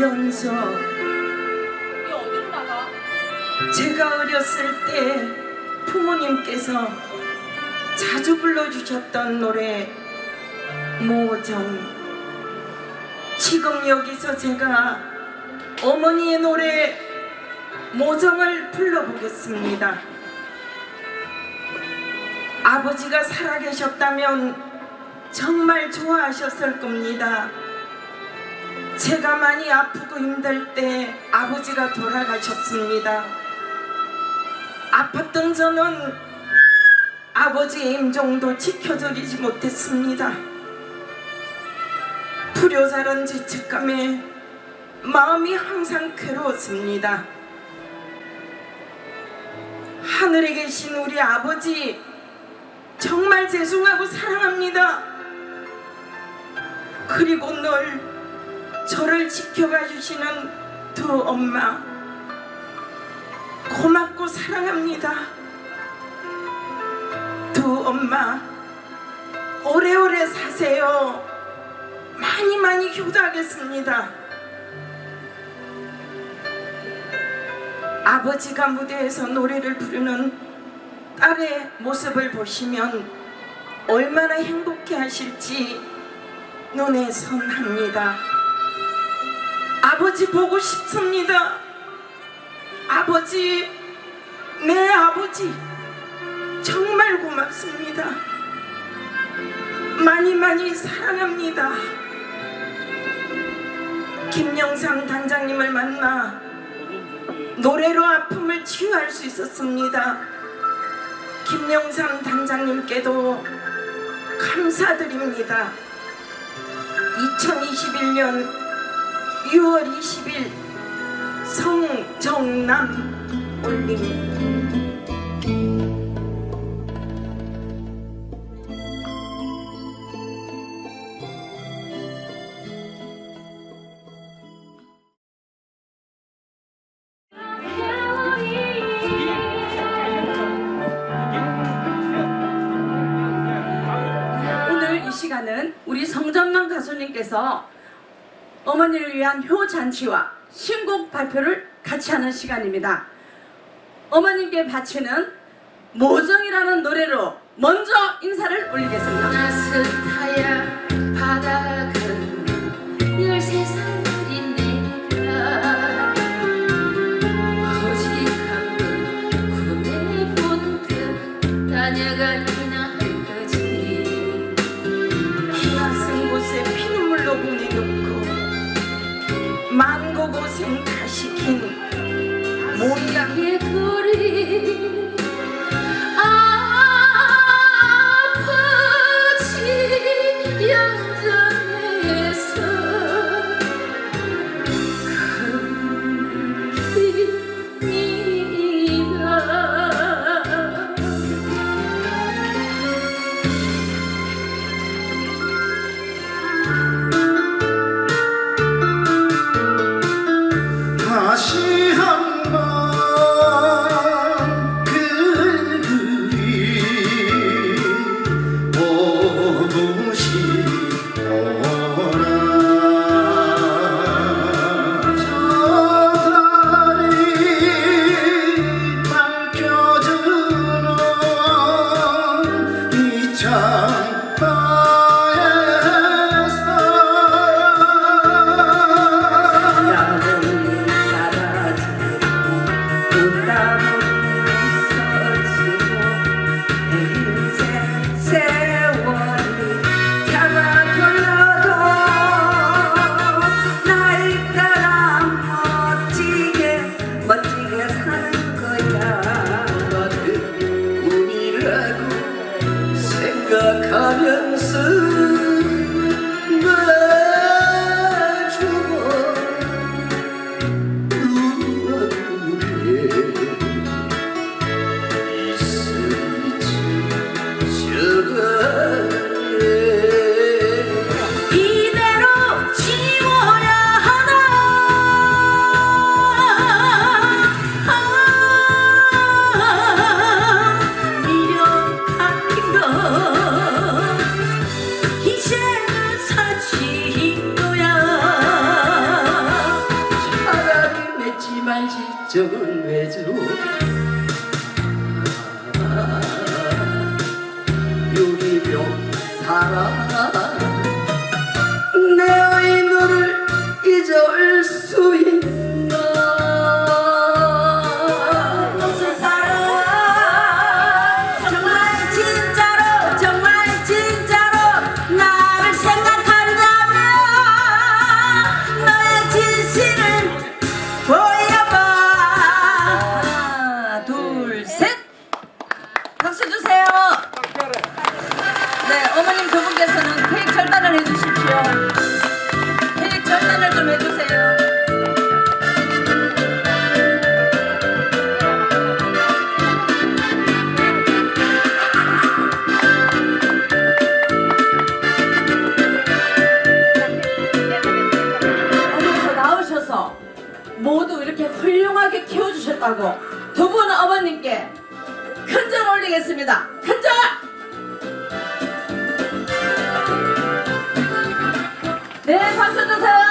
연서? 제가 어렸을 때 부모님께서 자주 불러주셨던 노래 모정 지금 여기서 제가 어머니의 노래 모정을 불러보겠습니다. 아버지가 살아계셨다면 정말 좋아하셨을 겁니다 제가 많이 아프고 힘들 때 아버지가 돌아가셨습니다. 아팠던 저는 아버지의 임종도 지켜드리지 못했습니다. 불효자란 죄책감에 마음이 항상 괴로웠습니다. 하늘에 계신 우리 아버지 정말 죄송하고 사랑합니다. 그리고 늘 저를 지켜봐 주시는 두 엄마 고맙고 사랑합니다. 두 엄마 오래오래 사세요. 많이 많이 효도하겠습니다. 아버지가 무대에서 노래를 부르는 딸의 모습을 보시면 얼마나 행복해 하실지 눈에 선합니다. 아버지 보고 싶습니다. 아버지, 내 아버지, 정말 고맙습니다. 많이 많이 사랑합니다. 김영삼 단장님을 만나 노래로 아픔을 치유할 수 있었습니다. 김영삼 단장님께도 감사드립니다. 2021년 6월 20일 성정남 올림 시간은 우리 성정남 가수님께서 어머니를 위한 효잔치와 신곡 발표를 같이 하는 시간입니다. 어머님께 바치는 모정이라는 노래로 먼저 인사를 올리겠습니다. 만고고생 다 시킨 모양 모양의 거리 said. 유 좀 해주세요. 어머니서 나오셔서 모두 이렇게 훌륭하게 키워주셨다고 두 분 어머님께 큰 절 올리겠습니다. 큰 절! 네, 박수 주세요.